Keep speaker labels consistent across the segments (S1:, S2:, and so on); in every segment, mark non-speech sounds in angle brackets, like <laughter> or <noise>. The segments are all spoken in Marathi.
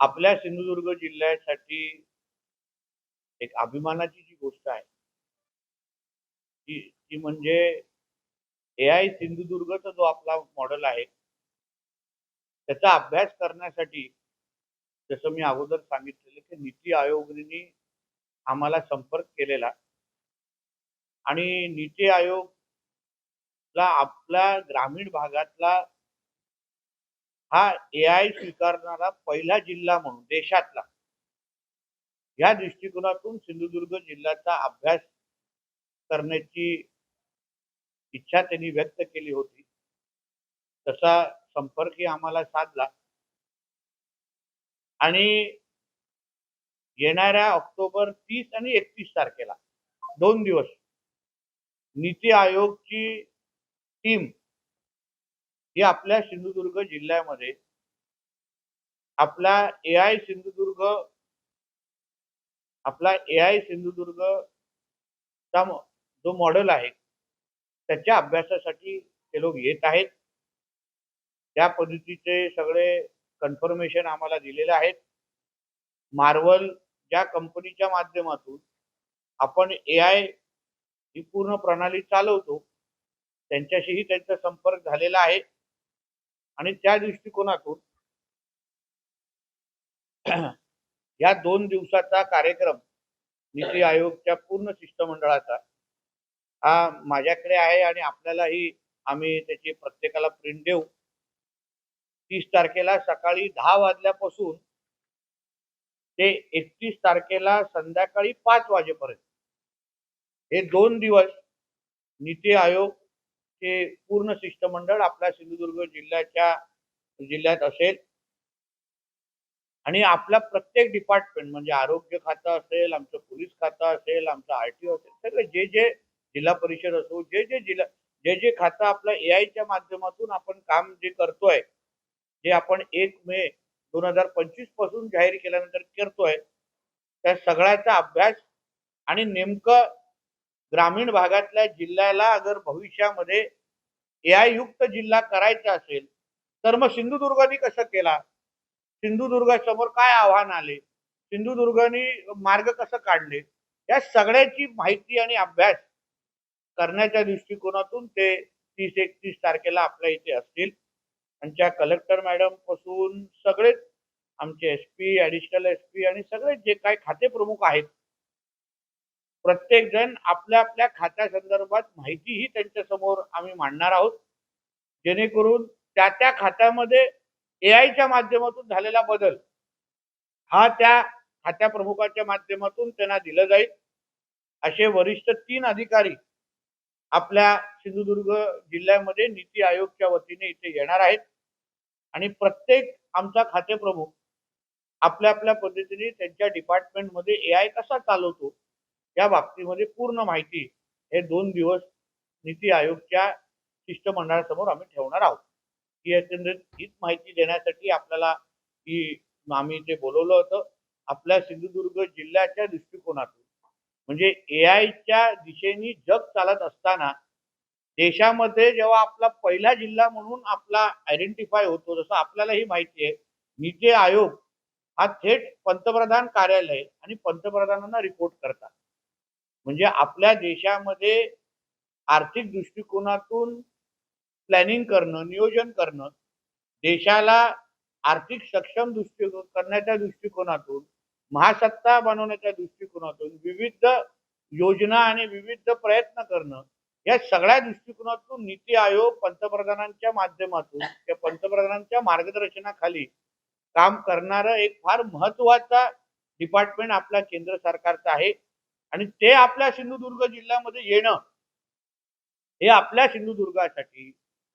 S1: आपल्या सिंधुदुर्ग जिल्ह्यासाठी एक अभिमानाची जी गोष्ट आहे ती ती म्हणजे ए आय सिंधुदुर्गचा जो आपला मॉडेल आहे त्याचा अभ्यास करण्यासाठी जसं मी अगोदर सांगितलेलं की नीती आयोगाने आम्हाला संपर्क केलेला आणि नीती आयोगला आपल्या ग्रामीण भागातला हा ए आय स्वीकारणारा पहिला जिल्हा म्हणून देशातला. या दृष्टिकोनातून सिंधुदुर्ग जिल्ह्याचा अभ्यास करण्याची इच्छा त्यांनी व्यक्त केली होती. तसा संपर्कही आम्हाला साधला. आणि येणाऱ्या ऑक्टोबर तीस आणि एकतीस तारखेला दोन दिवस नीती आयोगची टीम हे आपल्या सिंधुदुर्ग जिल्ह्यामध्ये आपला ए आय सिंधुदुर्ग आपला ए आय सिंधुदुर्ग चा जो मॉडेल आहे त्याच्या अभ्यासासाठी ते लोक येत आहेत. त्या पद्धतीचे सगळे कन्फर्मेशन आम्हाला दिलेले आहेत. मार्वल ज्या कंपनीच्या माध्यमातून आपण ए आय ही पूर्ण प्रणाली चालवतो त्यांच्याशीही त्यांचा संपर्क झालेला आहे. आणि त्या दृष्टिकोनातून <clears throat> या दोन दिवसाचा कार्यक्रम नीती आयोगच्या पूर्ण शिष्टमंडळाचा हा माझ्याकडे आहे आणि आपल्यालाही आम्ही त्याची प्रत्येकाला प्रिंट देऊ. तीस तारखेला सकाळी दहा वाजल्यापासून ते एकतीस तारखेला संध्याकाळी पाच वाजेपर्यंत. हे दोन दिवस नीती आयोग हे पूर्ण शिष्टमंडळ आपल्या सिंधुदुर्ग जिल्ह्याच्या जिल्ह्यात असेल. आणि आपला प्रत्येक डिपार्टमेंट म्हणजे आरोग्य खातं असेल आमचं पोलीस खातं असेल आमचं आर टी असेल सगळे जे जे जिल्हा परिषद असो जे जे जिल्हा जे जे खातं आपलं ए आयच्या माध्यमातून आपण काम जे करतोय जे आपण एक मे दोन हजार पंचवीसपासून जाहीर केल्यानंतर करतोय त्या सगळ्याचा अभ्यास आणि नेमकं ग्रामीण भागातल्या जिल्ह्याला अगर भविष्यामध्ये ए आय युक्त जिल्हा करायचा असेल तर मग सिंधुदुर्गनी कसं केला? सिंधुदुर्गासमोर काय आव्हान आले? सिंधुदुर्गाने मार्ग कसं काढले? या सगळ्याची माहिती आणि अभ्यास करण्याच्या दृष्टिकोनातून ते तीस एकतीस तारखेला आपल्या इथे असतील. आमच्या कलेक्टर मॅडमपासून सगळेच आमचे S P additional S P आणि सगळे जे काही खाते प्रमुख आहेत प्रत्येक जण आपल्या आपल्या खात्या संदर्भात माहितीही त्यांच्यासमोर आम्ही मांडणार आहोत. जेणेकरून त्या त्या खात्यामध्ये ए आयच्या माध्यमातून झालेला बदल हा त्या खात्या प्रमुखाच्या माध्यमातून त्यांना दिलं जाईल. असे वरिष्ठ तीन अधिकारी आपल्या सिंधुदुर्ग जिल्ह्यामध्ये नीती आयोगच्या वतीने इथे येणार आहेत. आणि प्रत्येक आमचा खाते प्रमुख आपल्या आपल्या पद्धतीने त्यांच्या डिपार्टमेंटमध्ये ए आय कसा चालवतो या बाबतीमध्ये पूर्ण माहिती हे दोन दिवस नीती आयोगच्या शिष्टमंडळासमोर आम्ही ठेवणार आहोत. ही एकंदरीत हीच माहिती देण्यासाठी आपल्याला ही आम्ही इथे बोलवलं होतं आपल्या सिंधुदुर्ग जिल्ह्याच्या दृष्टिकोनातून म्हणजे ए आयच्या दिशेने जग चालत असताना देशामध्ये जेव्हा आपला पहिला जिल्हा म्हणून आपला आयडेंटिफाय होतो जसं आपल्यालाही माहिती आहे नीती आयोग हा थेट पंतप्रधान कार्यालय आणि पंतप्रधानांना रिपोर्ट करतात. म्हणजे आपल्या देशामध्ये आर्थिक दृष्टिकोनातून प्लॅनिंग करणं नियोजन करणं देशाला आर्थिक सक्षम दृष्टिकोन करण्याच्या दृष्टिकोनातून महासत्ता बनवण्याच्या दृष्टिकोनातून विविध योजना आणि विविध प्रयत्न करणं या सगळ्या दृष्टिकोनातून नीती आयोग पंतप्रधानांच्या माध्यमातून त्या पंतप्रधानांच्या मार्गदर्शनाखाली काम करणारं एक फार महत्त्वाचा डिपार्टमेंट आपल्या केंद्र सरकारचं आहे. आणि ते आपल्या सिंधुदुर्ग जिल्ह्यामध्ये येणं हे आपल्या सिंधुदुर्गासाठी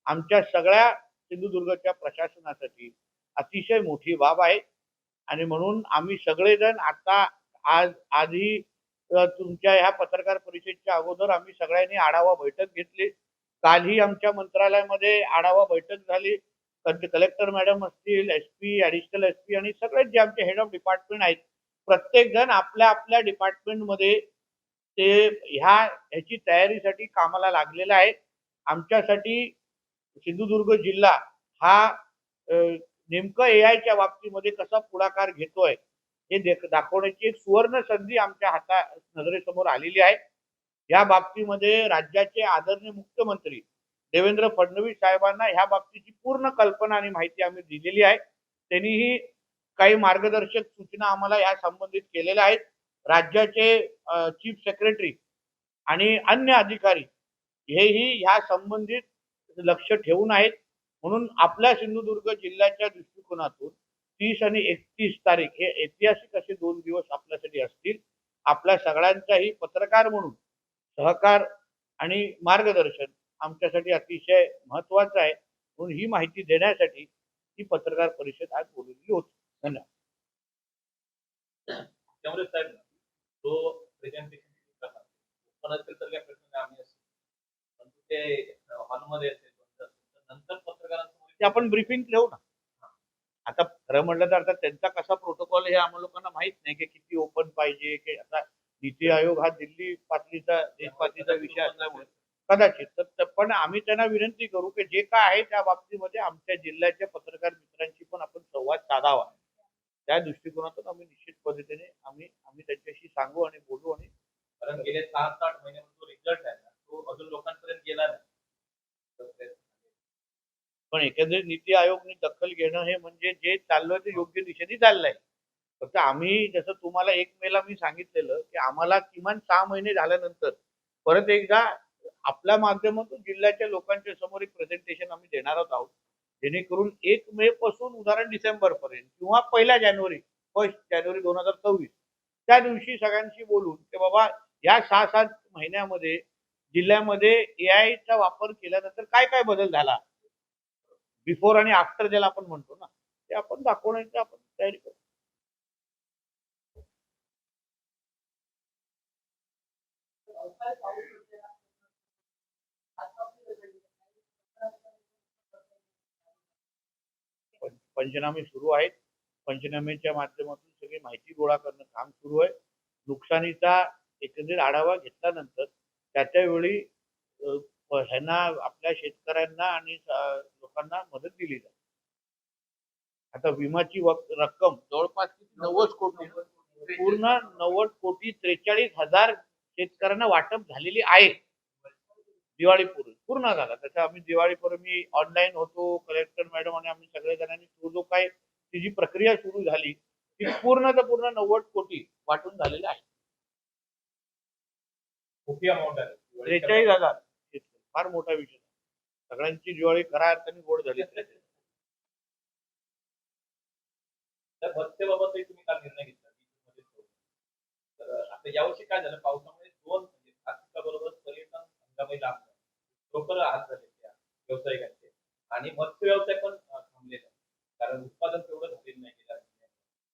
S1: आमच्या सगळ्या सिंधुदुर्गच्या प्रशासनासाठी अतिशय मोठी बाब आहे. आणि म्हणून आम्ही सगळेजण आता आज आधी तुमच्या ह्या पत्रकार परिषदेच्या अगोदर आम्ही सगळ्यांनी आढावा बैठक घेतली. कालही आमच्या मंत्रालयामध्ये आढावा बैठक झाली. कलेक्टर मॅडम असतील S P additional S P आणि सगळेच जे आमचे हेड ऑफ डिपार्टमेंट आहेत प्रत्येक जण आपल्या आपल्या डिपार्टमेंटमध्ये ते ह्या ह्याची तयारीसाठी कामाला लागलेला आहे. आमच्यासाठी सिंधुदुर्ग जिल्हा हा नेमकं ए आयच्या बाबतीमध्ये कसा पुढाकार घेतोय हे देख- दाखवण्याची एक सुवर्ण संधी आमच्या हाता नजरेसमोर आलेली आहे. या बाबतीमध्ये राज्याचे आदरणीय मुख्यमंत्री देवेंद्र फडणवीस साहेबांना ह्या बाबतीची पूर्ण कल्पना आणि माहिती आम्ही दिलेली आहे. त्यांनीही काही मार्गदर्शक सूचना आम्हाला या संबंधित केलेल्या आहेत. राज्याचे चीफ सेक्रेटरी आणि अन्य अधिकारी हेही ह्या संबंधित लक्ष ठेवून आहेत. म्हणून आपल्या सिंधुदुर्ग जिल्ह्याच्या दृष्टिकोनातून तीस आणि एकतीस तारीख हे ऐतिहासिक असे दोन दिवस आपल्यासाठी असतील. आपल्या सगळ्यांचाही पत्रकार म्हणून सहकार आणि मार्गदर्शन आमच्यासाठी अतिशय महत्वाचं आहे. म्हणून ही माहिती देण्यासाठी ही पत्रकार परिषद आज बोलवली होती. धन्यवाद.
S2: त्यामुळे साहेब तो प्रेझेंटेशन पण असेल तर काय प्रश्न नाही आम्ही असेल परंतु ते हॉलमध्ये असेल बंद असेल, तर नंतर पत्रकारांसमोर
S1: ते आपण ब्रीफिंग ठेवू ना. आता खरं म्हटलं तर आता त्यांचा कसा प्रोटोकॉल हे आम्हाला लोकांना माहीत नाही की किती ओपन पाहिजे की आता नीती आयोग हा दिल्ली पातळीचा देश पातळीचा विषय असल्यामुळे. कदाचित. तर पण आम्ही त्यांना विनंती करू की जे काय आहे त्या बाबतीमध्ये आमच्या जिल्ह्याच्या पत्रकार मित्रांशी पण आपण संवाद साधावा. त्या दृष्टिकोनातून आम्ही निश्चित पद्धतीने आम्ही आम्ही त्यांच्याशी सांगू आणि बोलू आणि
S2: कारण गेले सहा सात महिन्यामध्ये जो रिझल्ट आहे ना तो अजून लोकांपर्यंत गेला नाही. ते-
S1: पण एकंदरीत नीती आयोगने दखल घेणं हे म्हणजे जे चाललंय ते योग्य दिशेने चाललंय. फक्त आम्ही जसं तुम्हाला एक मेला मी सांगितलेलं की आम्हाला किमान सहा महिने झाल्यानंतर परत एकदा आपल्या माध्यमातून जिल्ह्याच्या लोकांच्या समोर एक प्रेझेंटेशन आम्ही देणार आहोत. जेणेकरून एक मे पासून उदाहरण डिसेंबर पर्यंत किंवा पहिल्या जानेवारी फर्स्ट जानेवारी दोन हजार सव्वीस त्या दिवशी सगळ्यांशी बोलून की बाबा या सहा सात महिन्यामध्ये जिल्ह्यामध्ये ए चा वापर केल्यानंतर काय काय बदल झाला? बिफोर आणि आफ्टर ज्याला आपण म्हणतो ना ते आपण दाखवण्याची आपण तयारी करू. पं- पंचनामे सुरू आहेत. पंचनामेच्या माध्यमातून सगळी माहिती गोळा करणं काम सुरू आहे. नुकसानीचा एकंदरीत आढावा घेतल्यानंतर त्या त्यावेळी अ, प- ह्यांना आपल्या शेतकऱ्यांना आणि लोकांना मदत दिली जाते आता विमाची रक्कम जवळपास? नव्वद कोटी पूर्ण नव्वद कोटी त्रेचाळीस हजार शेतकऱ्यांना वाटप झालेली आहे. दिवाळीपूर्वी पूर्ण झाला. त्याचा आम्ही दिवाळीपूर्वी मी ऑनलाईन होतो कलेक्टर मॅडम आणि आम्ही सगळे जणांनी तो जो काय ती जी प्रक्रिया सुरू झाली ती पूर्ण तर पूर्ण नव्वद कोटी वाटून झालेली आहे.
S2: मोठी अमाऊंट आहे.
S1: त्रेचाळीस हजार. फार मोठा विषय सगळ्यांची दिवाळी खऱ्या अर्थाने गोड झाली.
S2: तर मत्स्यबाबतही तुम्ही काल निर्णय घेतला? आता यावर्षी काय झालं? पावसामुळे दोन म्हणजे बरोबर पर्यटन हंगामी लांब झाले. लवकर हात झाले त्या व्यावसायिकांचे आणि मत्स्य व्यवसाय पण थांबलेला आहे. कारण उत्पादन तेवढं झालेलं नाही.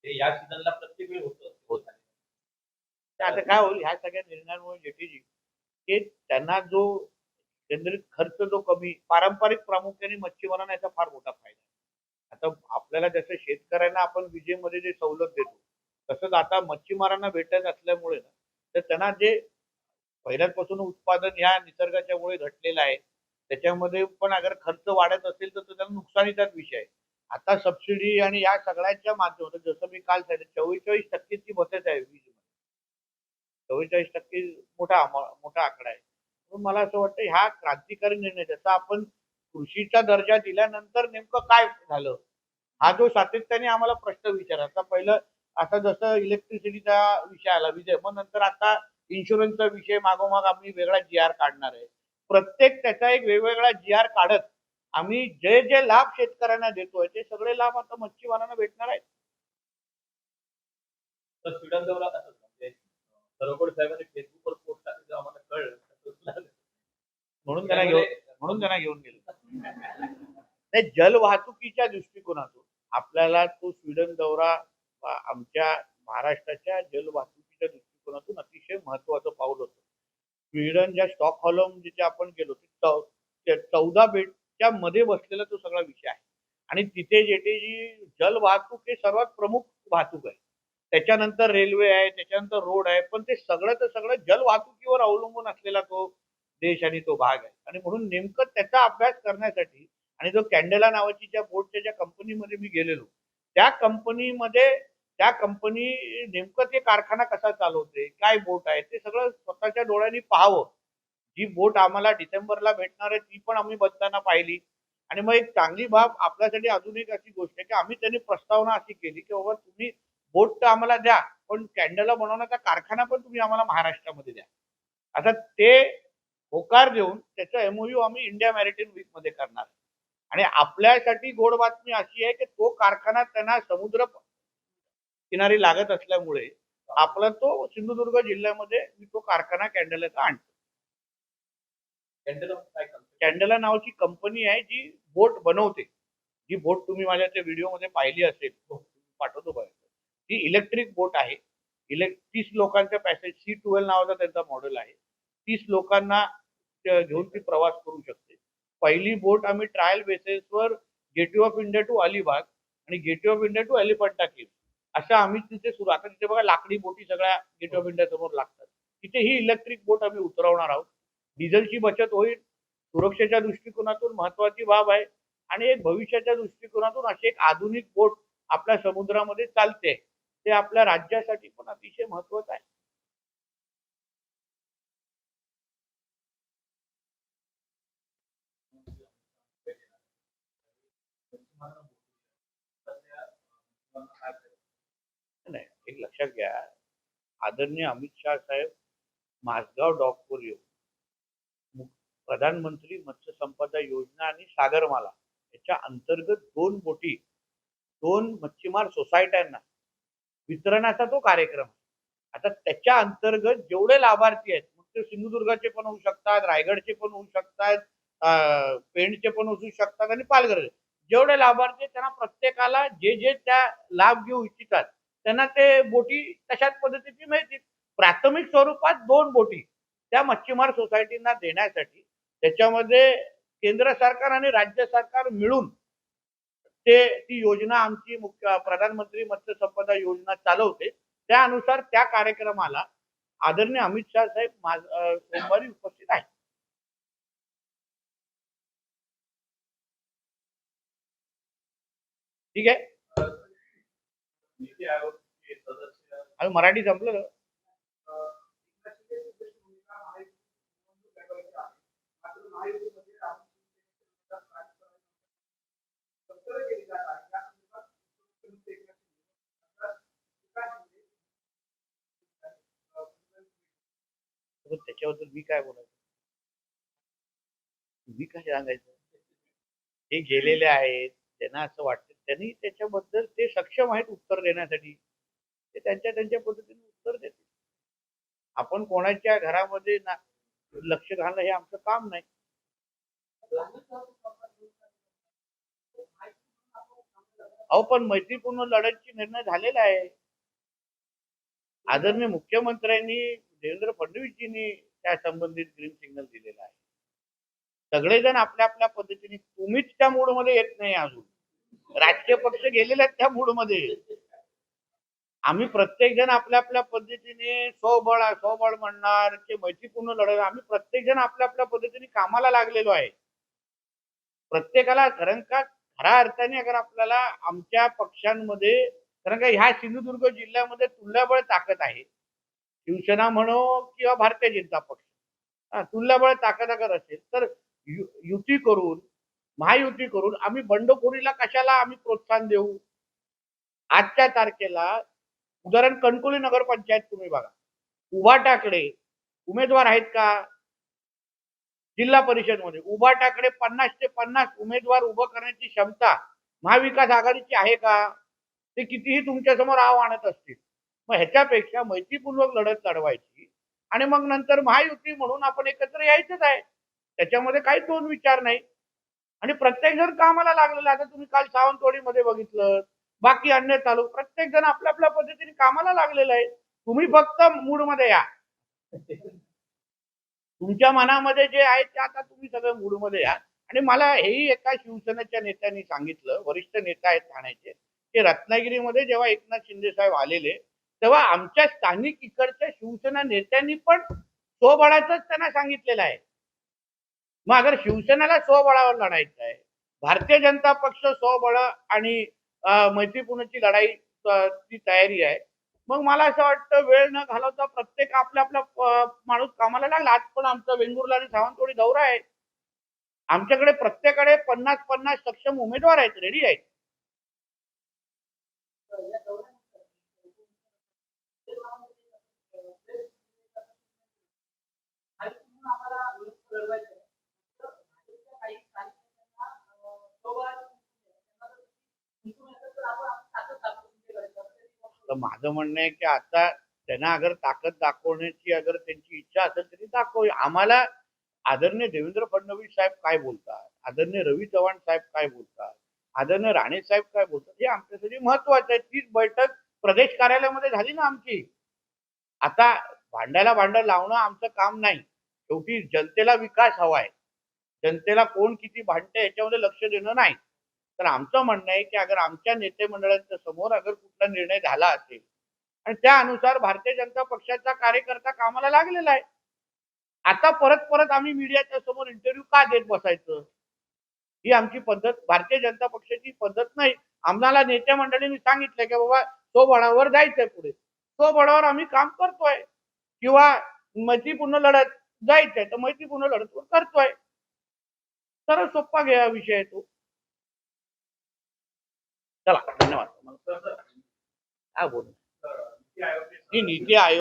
S2: ते या सीझनला प्रत्येक वेळी होतं
S1: आता काय होईल ह्या सगळ्या निर्णयांमुळे जेटीजी की त्यांना जो केंद्रित खर्च जो कमी पारंपरिक प्रामुख्याने मच्छीमारांना याचा फार मोठा फायदा. आता आपल्याला जसं शेतकऱ्यांना आपण विजेमध्ये जे सवलत देतो तसंच आता मच्छीमारांना भेटत असल्यामुळे ना तर त्यांना जे पहिल्यापासून उत्पादन ह्या निसर्गाच्या मुळे घटलेलं आहे. त्याच्यामध्ये पण अगर खर्च वाढत असेल तर त्याला नुकसानीचाच विषय आहे. आता सबसिडी आणि या सगळ्यांच्या माध्यमातून जसं मी काल सांगितलं चव्वेचाळीस टक्केची बचत आहे वीज चव्वेचाळीस टक्के मोठा मोठा आकडा आहे. म्हणून मला असं वाटतं ह्या क्रांतिकारी निर्णय जसा आपण कृषीचा दर्जा दिल्यानंतर नेमकं काय झालं? हा जो सातत्याने आम्हाला प्रश्न विचारला आता पहिलं आता जसं इलेक्ट्रिसिटीचा विषय आला विजय मग नंतर आता इन्शुरन्सचा विषय मागोमाग आम्ही वेगळा जी आर काढणार आहे. प्रत्येक त्याचा एक वेगवेगळा जी आर काढत आम्ही जे जे लाभ शेतकऱ्यांना देतोय ते सगळे लाभ आता मच्छीमारांना भेटणार आहेत.
S2: तर स्वीडन दौरा असंच म्हणजे सरोगोड साहेबांनी फेसबुकवर पोस्ट टाकली तेव्हा आम्हाला कळलं.
S1: म्हणून त्यांना घेऊन म्हणून त्यांना घेऊन गेलो. नाही जलवाहतुकीच्या दृष्टिकोनातून आपल्याला तो स्वीडन दौरा आमच्या महाराष्ट्राच्या जलवाहतुकीच्या दृष्टिकोनातून अतिशय महत्वाचं पाऊल होतं. स्वीडन ज्या स्टॉकहोलम जिथे आपण गेलो ते चौदा बेटच्या मध्ये बसलेला तो सगळा विषय आहे. आणि तिथे जेथे जी जल वाहतूक हे सर्वात प्रमुख वाहतूक आहे. त्याच्यानंतर रेल्वे आहे त्याच्यानंतर रोड आहे पण ते सगळं तर सगळं जल वाहतुकीवर अवलंबून असलेला तो देश आणि तो भाग आहे. आणि म्हणून नेमकं त्याचा अभ्यास करण्यासाठी आणि जो कॅन्डेला नावाची ज्या बोटच्या ज्या कंपनीमध्ये मी गेलेलो त्या कंपनीमध्ये त्या कंपनी नेमकं ते कारखाना कसा चालवते काय बोट आहे ते सगळं स्वतःच्या डोळ्यांनी पाहावं. जी बोट आम्हाला डिसेंबरला भेटणार आहे ती पण आम्ही बघताना पाहिली. आणि मग एक चांगली बाब आपल्यासाठी अजून एक अशी गोष्ट आहे की आम्ही त्यांनी प्रस्तावना अशी केली की बाबा तुम्ही बोट तर आम्हाला द्या पण कॅन्डला बनवण्याचा कारखाना पण तुम्ही आम्हाला महाराष्ट्रामध्ये द्या. आता ते होकार देऊन त्याचं एमओयू आम्ही इंडिया मॅरिटाईम वीकमध्ये करणार. आणि आपल्यासाठी गोड बातमी अशी आहे की तो कारखाना त्यांना समुद्र किनारी लागत असल्यामुळे आपला तो सिंधुदुर्ग जिल्ह्यामध्ये मी तो कारखाना कॅन्डलाचा आणतो.
S2: कॅन्डल
S1: नावाची कंपनी आहे जी बोट बनवते. जी बोट तुम्ही माझ्या त्या व्हिडिओमध्ये पाहिली असेल हो, पाठवतो बघा. ती इलेक्ट्रिक बोट आहे. इलेक् तीस लोकांचा पॅसेज सी ट्वेल्व नावाचा त्यांचा मॉडेल आहे. तीस लोकांना घेऊन ती प्रवास करू शकते. पहिली बोट आम्ही ट्रायल बेसिसवर gateway of India to Alibag आणि gateway of India to Elephanta cave असं आम्ही तिथे सुरू आता तिथे बघा लाकडी बोटी सगळ्या गेट ऑफ इंडिया समोर लागतात. तिथे ही इलेक्ट्रिक बोट आम्ही उतरवणार आहोत. डिझेलची बचत होईल. सुरक्षेच्या दृष्टिकोनातून महत्वाची बाब आहे. आणि एक भविष्याच्या दृष्टिकोनातून अशी एक आधुनिक बोट आपल्या समुद्रामध्ये चालते. ते आपल्या राज्यासाठी पण अतिशय महत्वाचं आहे नाही एक लक्षात घ्या. आदरणीय अमित शाह साहेब माझगाव डॉकवर येऊन प्रधानमंत्री मत्स्य संपदा योजना आणि सागरमाला याच्या अंतर्गत दोन बोटी दोन मच्छीमार सोसायट्यांना वितरणाचा तो कार्यक्रम आता त्याच्या अंतर्गत जेवढे लाभार्थी आहेत मग ते सिंधुदुर्गाचे पण होऊ शकतात रायगडचे पण होऊ शकतात पेणचे पण होऊ शकतात आणि पालघरचे. जेवढे लाभार्थी आहेत त्यांना प्रत्येकाला जे जे त्या लाभ घेऊ इच्छितात त्यांना ते बोटी तशाच पद्धतीची मिळतील. प्राथमिक स्वरूपात दोन बोटी त्या मच्छीमार सोसायटींना देण्यासाठी त्याच्यामध्ये केंद्र सरकार आणि राज्य सरकार मिळून ते ती योजना आमची मुख्य प्रधानमंत्री मत्स्य संपदा योजना चालवते. त्यानुसार त्या कार्यक्रमाला आदरणीय अमित शाह साहेब सोमवारी उपस्थित आहेत. ठीक आहे? मराठी संपलं का? त्याच्याबद्दल मी काय बोलायचं? मी काय सांगायचं? हे गेलेले आहेत. त्यांना असं वाटतं त्यांनी त्याच्याबद्दल ते सक्षम आहेत उत्तर देण्यासाठी. ते त्यांच्या त्यांच्या पद्धतीने उत्तर देतील. आपण कोणाच्या घरामध्ये ना लक्ष घालणं हे आमचं काम नाही. अहो पण मैत्रीपूर्ण लढ्याची निर्णय झालेला आहे. आदरणीय मुख्यमंत्र्यांनी देवेंद्र फडणवीसजींनी त्या संबंधित ग्रीन सिग्नल दिलेला आहे. सगळेजण आपल्या आपल्या पद्धतीने तुम्हीच त्या मूडमध्ये येत नाही अजून. राजकीय पक्ष गेलेले आहेत त्या मूडमध्ये. आम्ही प्रत्येक जण आपल्या आपल्या पद्धतीने स्वबळ स्वबळ म्हणणार ते मैत्रीपूर्ण लढत आम्ही प्रत्येक जण आपल्या आपल्या पद्धतीने कामाला लागलेलो आहे. प्रत्येकाला कारण का खऱ्या अर्थाने अगर आपल्याला आमच्या पक्षांमध्ये कारण का ह्या सिंधुदुर्ग जिल्ह्यामध्ये तुल्यबळ ताकद आहे. शिवसेना म्हणो किंवा भारतीय जनता पक्ष. हा, तुल्यबळ ताकद अगर असेल तर यु- युती करून महायुती करून आम्ही बंडखोरीला कशाला आम्ही प्रोत्साहन देऊ? आजच्या तारखेला उदाहरण कणकोली नगरपंचायत तुम्ही बघा. उभाटाकडे उमेदवार आहेत का? जिल्हा परिषदमध्ये उभाटाकडे पन्नास ते पन्नास उमेदवार उभं करण्याची क्षमता महाविकास आघाडीची आहे का? ते कितीही तुमच्यासमोर आव आणत असतील. मग ह्याच्यापेक्षा मैत्रीपूर्वक लढत लढवायची आणि मग नंतर महायुती म्हणून आपण एकत्र यायचंच आहे. त्याच्यामध्ये काही दोन विचार नाही. आणि प्रत्येक जण कामाला लागलेला आहे. आता तुम्ही काल सावंतवाडीमध्ये बघितलं बाकी अन्य तालुक प्रत्येक जण आपल्या आपल्या पद्धतीने कामाला लागलेला आहे तुम्ही फक्त मूडमध्ये या. तुमच्या मनामध्ये जे आहे ते आता तुम्ही सगळं मूडमध्ये या. आणि मला हेही एका शिवसेनेच्या नेत्यांनी सांगितलं वरिष्ठ नेता आहेत ठाण्याचे की रत्नागिरीमध्ये जेव्हा एकनाथ शिंदे साहेब आलेले तेव्हा आमच्या स्थानिक इकडच्या शिवसेना नेत्यांनी पण स्वबळाचंच त्यांना सांगितलेलं आहे. मग अगर शिवसेनेला स्वबळावर लढायचं आहे भारतीय जनता पक्ष स्वबळ आणि मैत्रीपूर्णची लढाई ची तयारी आहे मग मला असं वाटतं वेळ न घालवता प्रत्येक आपल्या आपला माणूस कामाला लागला. आज पण आमचा वेंगुर्ला आणि सावंतवाडी दौरा आहे. आमच्याकडे प्रत्येकाकडे पन्नास पन्नास सक्षम उमेदवार आहेत रेडी आहेत. तर माझं म्हणणं आहे की आता त्यांना अगर ताकद दाखवण्याची अगर त्यांची इच्छा असेल तरी दाखव. आम्हाला आदरणीय देवेंद्र फडणवीस साहेब काय बोलतात? आदरणीय रवी चव्हाण साहेब काय बोलतात? आदरणीय राणे साहेब काय बोलतात? हे आमच्यासाठी महत्वाचं आहे. तीच बैठक प्रदेश कार्यालयामध्ये झाली ना आमची. आता भांड्याला भांडं लावणं आमचं काम नाही. शेवटी जनतेला विकास हवाय. जनतेला कोण किती भांडतं याच्यामध्ये लक्ष देणं नाही. तर आमचं म्हणणं आहे की अगर आमच्या नेते मंडळांच्या समोर अगर कुठला निर्णय झाला असेल आणि त्यानुसार भारतीय जनता पक्षाचा कार्यकर्ता कामाला लागलेला आहे. आता परत परत आम्ही मीडियाच्या समोर इंटरव्ह्यू का देत बसायचं? ही आमची पद्धत भारतीय जनता पक्षाची पद्धत नाही. आम्हाला नेते मंडळींनी सांगितलं की बाबा तो बळावर जायचंय पुढे. तो बळावर आम्ही काम करतोय. किंवा मैत्रीपूर्ण लढत जायचंय तर मैत्रीपूर्ण लढत करतोय. सरळ सोप्पा घ्या विषय तो. चला धन्यवाद. हा बोल? नीती आयोग